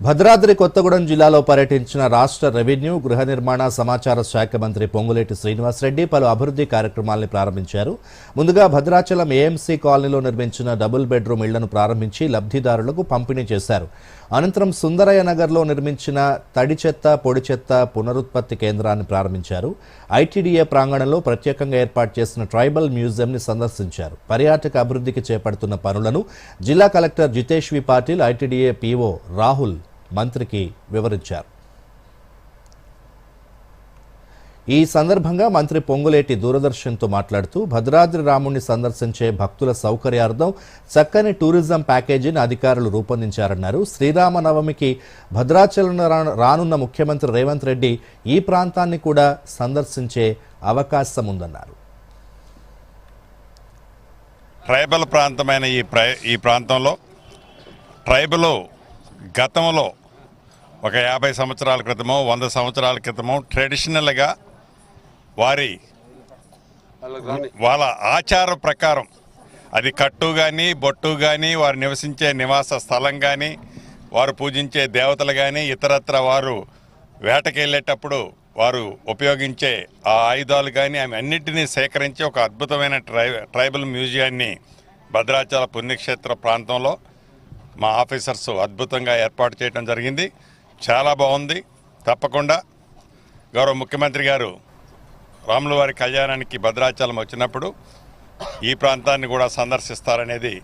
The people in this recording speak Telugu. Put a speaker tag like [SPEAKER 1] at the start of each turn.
[SPEAKER 1] భద్రాద్రి కొత్తగూడెం జిల్లాలో పర్యటించిన రాష్ట్ర రెవెన్యూ గృహ నిర్మాణ సమాచార శాఖ మంత్రి పొంగులేటి శ్రీనివాసరెడ్డి పలు అభివృద్ధి కార్యక్రమాల్ని ప్రారంభించారు. ముందుగా భద్రాచలం ఏఎంసీ కాలనీలో నిర్మించిన డబుల్ బెడ్రూమ్ ఇళ్ళను ప్రారంభించి లబ్ధిదారులకు పంపిణీ చేశారు. అనంతరం సుందరయ్య నగర్లో నిర్మించిన తడి చెత్త పొడి చెత్త పునరుత్పత్తి కేంద్రాన్ని ప్రారంభించారు. ఐటీడీఏ ప్రాంగణంలో ప్రత్యేకంగా ఏర్పాటు చేసిన ట్రైబల్ మ్యూజియంని సందర్శించారు. పర్యాటక అభివృద్ధికి చేపడుతున్న పనులను జిల్లా collector Jitesh V Patil ITDA PO Rahul మంత్రికి వివరించారు. ఈ సందర్భంగా మంత్రి పొంగులేటి దూరదర్శన్తో మాట్లాడుతూ భద్రాద్రి రాముణ్ణి సందర్శించే భక్తుల సౌకర్యార్థం చక్కని టూరిజం ప్యాకేజీని అధికారులు రూపొందించారన్నారు. శ్రీరామనవమికి భద్రాచలం రానున్న ముఖ్యమంత్రి రేవంత్ రెడ్డి ఈ ప్రాంతాన్ని కూడా సందర్శించే అవకాశం ఉందన్నారు
[SPEAKER 2] ట్రైబల్ ప్రాంతమైన ఈ ప్ర ఈ ప్రాంతంలో ట్రైబల్ గతంలో ఒక యాభై సంవత్సరాల క్రితమో వంద సంవత్సరాల క్రితమో ట్రెడిషనల్గా వారి వాళ్ళ ఆచార ప్రకారం అది కట్టు కానీ బొట్టు కానీ వారు నివసించే నివాస స్థలం కానీ వారు పూజించే దేవతలు కానీ ఇతరత్ర వారు వేటకెళ్ళేటప్పుడు వారు ఉపయోగించే ఆ ఆయుధాలు కానీ ఆమె అన్నింటినీ సేకరించి ఒక అద్భుతమైన ట్రై ట్రైబల్ మ్యూజియాన్ని భద్రాచల పుణ్యక్షేత్ర ప్రాంతంలో మా ఆఫీసర్స్ అద్భుతంగా ఏర్పాటు చేయడం జరిగింది. చాలా బాగుంది. తప్పకుండా గౌరవ ముఖ్యమంత్రి గారు రాములవారి కళ్యాణానికి భద్రాచలం వచ్చినప్పుడు ఈ ప్రాంతాన్ని కూడా సందర్శిస్తారనేది